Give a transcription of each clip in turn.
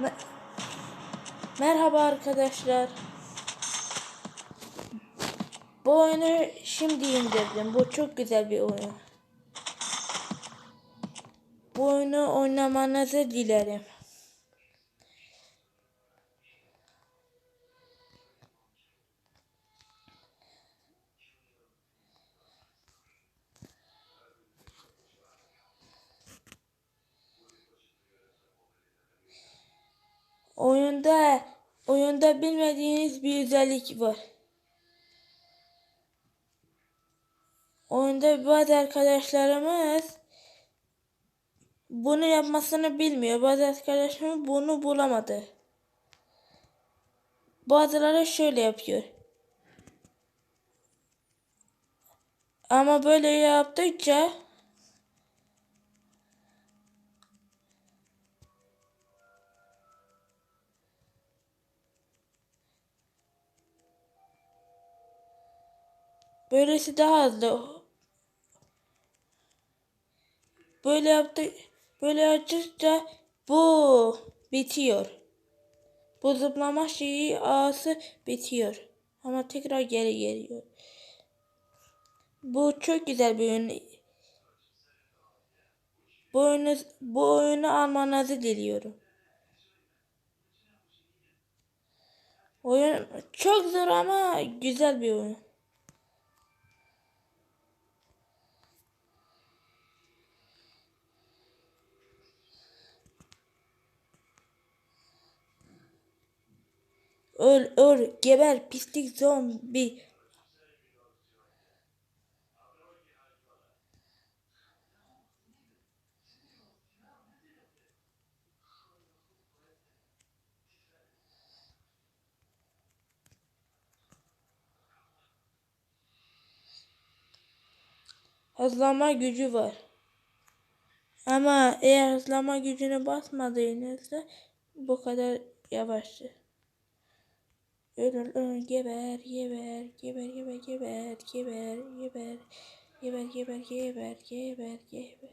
Me- Merhaba arkadaşlar. Bu oyunu şimdi indirdim. Bu çok güzel bir oyun. Bu oyunu oynamanızı dilerim. Oyunda oyunda bilmediğiniz bir özellik var. Oyunda bazı arkadaşlarımız bunu yapmasını bilmiyor. Bazı arkadaşlarımız bunu bulamadı. Bazıları şöyle yapıyor. Ama böyle yaptıkça böylesi daha hızlı. Böyle yaptı böyle yaptıkça bu bitiyor. Bu zıplama şeyi ağası bitiyor. Ama tekrar geri geliyor. Bu çok güzel bir oyun. Bu oyunu, bu oyunu almanızı diliyorum. Oyun çok zor ama güzel bir oyun. Öl öl geber pislik zombi. Hızlama gücü var. Ama eğer hızlama gücünü basmadığınızda bu kadar yavaştır. Ölür ölür geber geber geber geber geber geber geber geber geber geber geber geber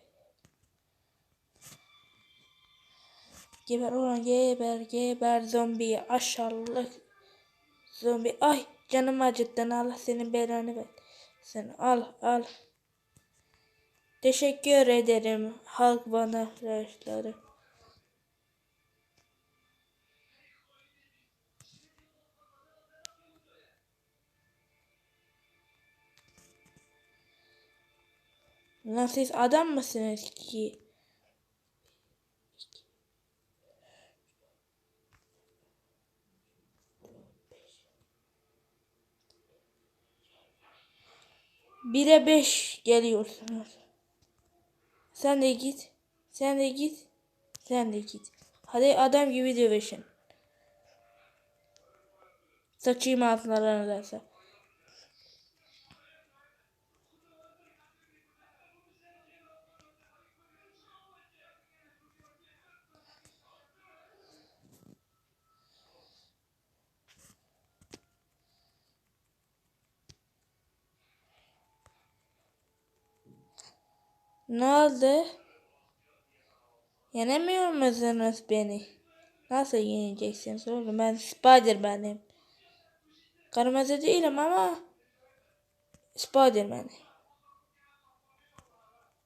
Geber ulan geber geber zombi aşağılık zombi ay canım acıttın Allah senin belanı ver. Sen al al. Teşekkür ederim halk bana arkadaşlarım. Lan siz adam mısınız ki? Bire beş geliyorsunuz. Sen de git. Sen de git. Sen de git. Hadi adam gibi dövüşün. Saçayım altlarınıza. Ne oldu? Yenemiyor musunuz beni? Nasıl yeneceksiniz oğlum? Ben Spiderman'im. Kırmızı değilim ama Spiderman'im.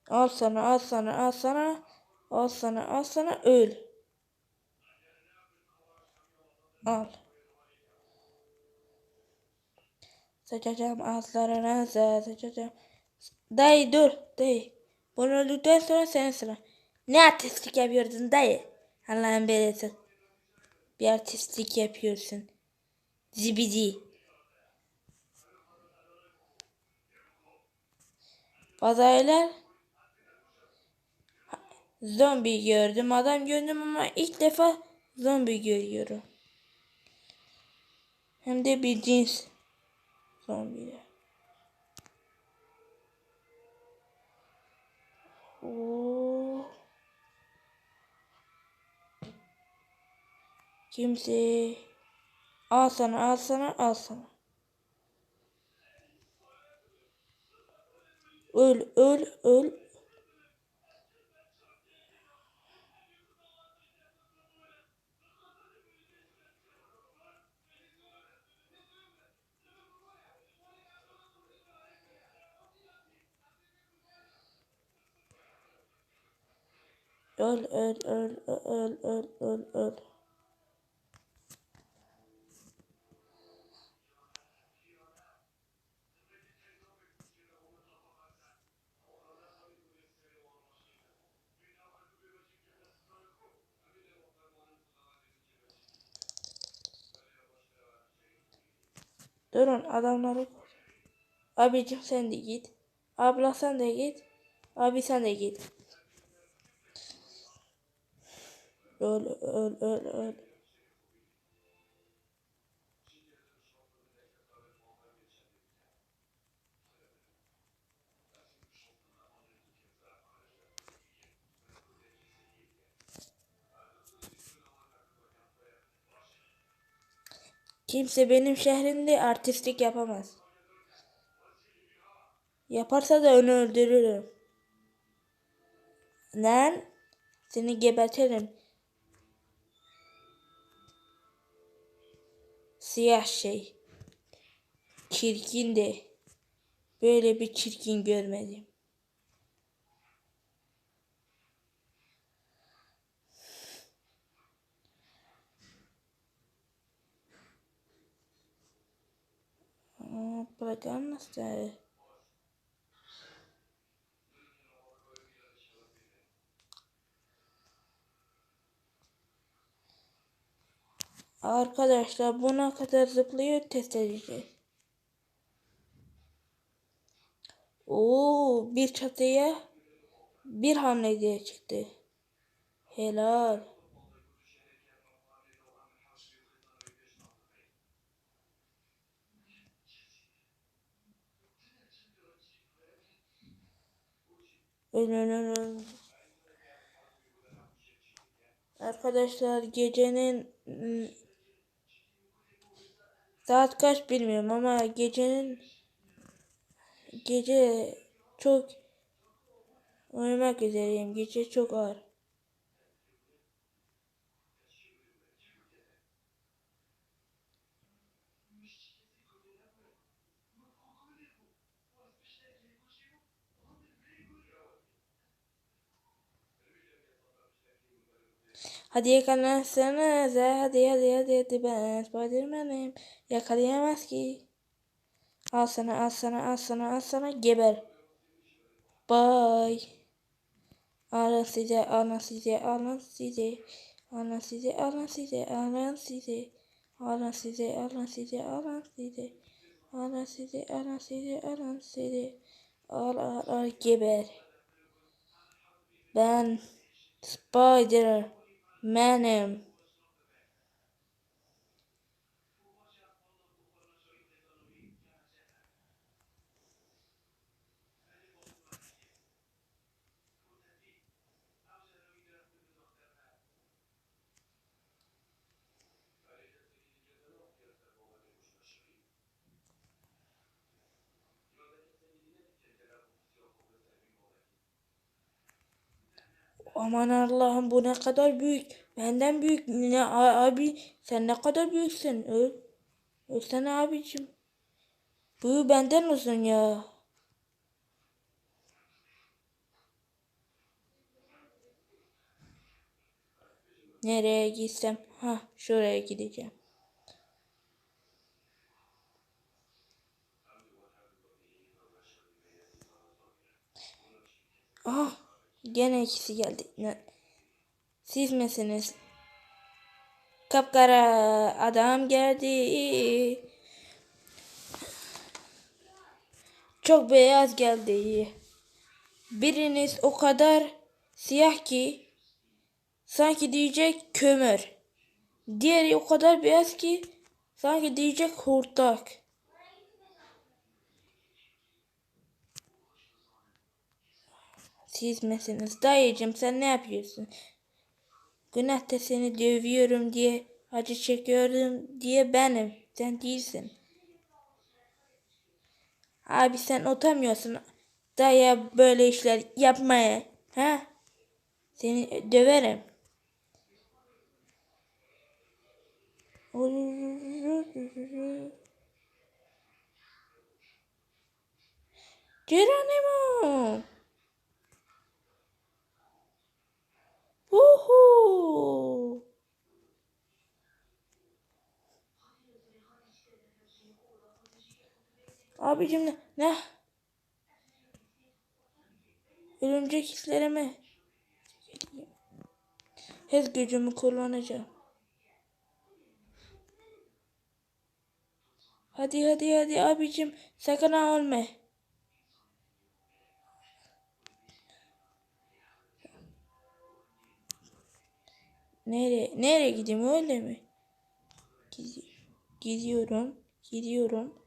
Al sana, al sana, al sana, al sana, al sana, öl. Al. Saçacağım ağızlarınıza, saçacağım. Dayı dur, dayı. Bunu öldükten sonra senin sıra. Ne artistlik yapıyordun dayı? Allah'ın belası. Bir artistlik yapıyorsun. Zibidi. Bazaylar zombi gördüm. Adam gördüm ama ilk defa zombi görüyorum. Hem de bir cins zombiler. Kimse al sana al sana al sana. Öl öl öl. Öl öl öl öl öl öl öl. Durun adamları. Abicim sen de git. Abla sen de git. Abi sen de git. Öl öl öl öl. Kimse benim şehrimde artistlik yapamaz. Yaparsa da onu öldürürüm. Lan seni gebertirim. Siyah şey. Çirkin de. Böyle bir çirkin görmedim. Propaganda. Arkadaşlar buna kadar zıplıyor test edeceğiz. Oo bir çatıya bir hamle diye çıktı. Helal. Arkadaşlar gecenin saat kaç bilmiyorum ama gecenin gece çok uyumak üzereyim. Gece çok ağır. Hadi yakalansanıza. Hadi hadi hadi hadi ben Spiderman'im. Yakalayamaz ki. Al sana al sana al sana al sana geber. Bye. Alın size alın size alın size. Alın size alın size alın size. Alın size alın size alın size. Alın size alın size alın size. Al al al geber. Ben Spider Menem. Aman Allah'ım bu ne kadar büyük. Benden büyük. Ne abi sen ne kadar büyüksün. Öl. Ölsene abicim. Bu benden uzun ya. Nereye gitsem? Ha şuraya gideceğim. Ah Gene ikisi geldi. Ne? Siz misiniz? Kapkara adam geldi. Çok beyaz geldi. Biriniz o kadar siyah ki sanki diyecek kömür. Diğeri o kadar beyaz ki sanki diyecek hurdak. Siz misiniz? Dayıcım sen ne yapıyorsun? Günahta seni dövüyorum diye, acı çekiyorum diye benim. Sen değilsin. Abi sen utanmıyorsun. Daya böyle işler yapmaya. Ha? Seni döverim. Geronimo. Abicim ne? Ne? Örümcek hislerimi. Her gücümü kullanacağım. Hadi hadi hadi abicim sakın ha ölme. Nereye? Nereye gideyim öyle mi? Gidi- Gidiyorum. Gidiyorum.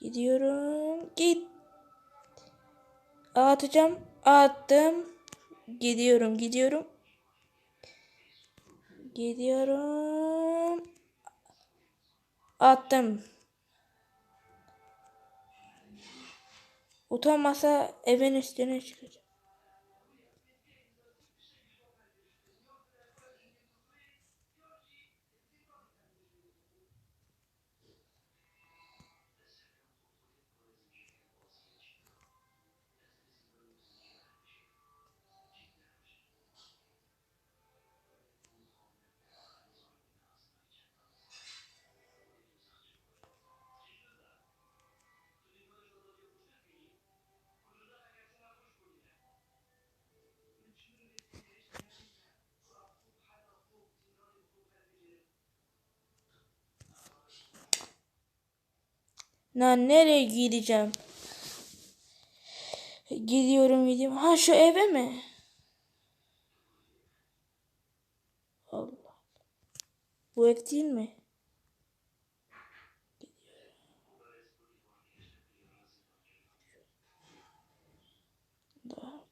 Gidiyorum. Git. Atacağım. Attım. Gidiyorum. Gidiyorum. Gidiyorum. Attım. Utanmasa evin üstüne çıkacağım. Lan nereye gideceğim? Gidiyorum gidiyorum. Ha şu eve mi? Allah. Bu ev değil mi?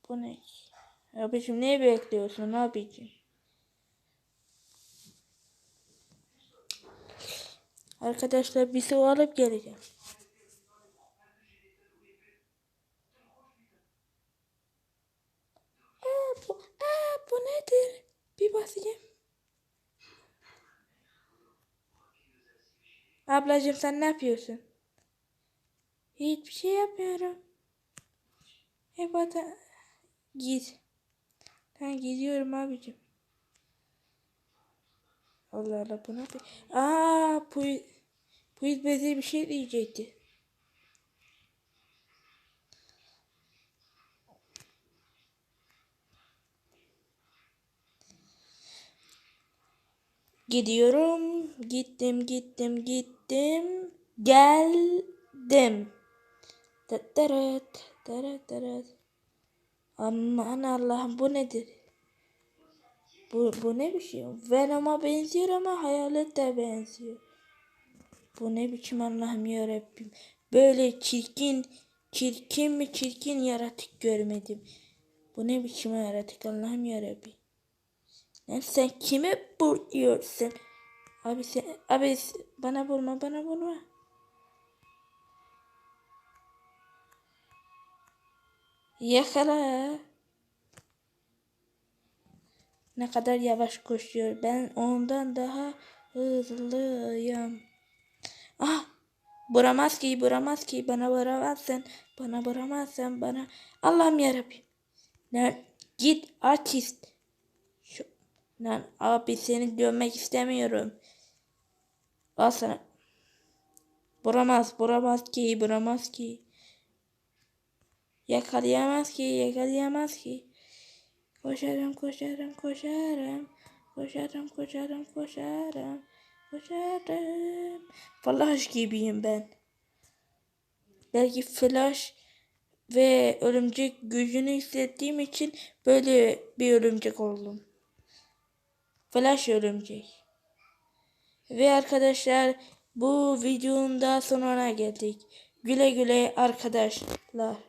Bu ne? Abicim ne bekliyorsun abicim? Arkadaşlar bir su alıp geleceğim. Aa, bu, aa, bu nedir? Bir basayım. Ablacığım sen ne yapıyorsun? Hiçbir şey yapmıyorum. Hep ata... Git. Ben gidiyorum abicim. Allah Allah bu ne? Aa bu bu bize bir şey diyecekti. Gidiyorum. Gittim, gittim, gittim. Geldim. Tıttırıt, tırıt, tırıt. Aman Allah'ım bu nedir? Bu, bu ne bir şey? Venom'a benziyor ama hayalet de benziyor. Bu ne biçim Allah'ım yarabbim. Böyle çirkin, çirkin mi çirkin yaratık görmedim. Bu ne biçim yaratık Allah'ım yarabbim. Lan sen kime vuruyorsun? Abi sen, abi bana vurma, bana vurma. Yakala. Ne kadar yavaş koşuyor. Ben ondan daha hızlıyım. Ah! Vuramaz ki, vuramaz ki. Bana vuramazsın. Bana vuramazsın. Bana. Allah'ım yarabbim. Lan git artist. Şu, lan abi seni görmek istemiyorum. Al sana. Vuramaz ki, vuramaz ki. Yakalayamaz ki, yakalayamaz ki. Koşarım, koşarım, koşarım. Koşarım, koşarım, koşarım. Koşarım. Flash gibiyim ben. Belki flash ve örümcek gücünü hissettiğim için böyle bir örümcek oldum. Flash örümcek. Ve arkadaşlar bu videonun da sonuna geldik. Güle güle arkadaşlar.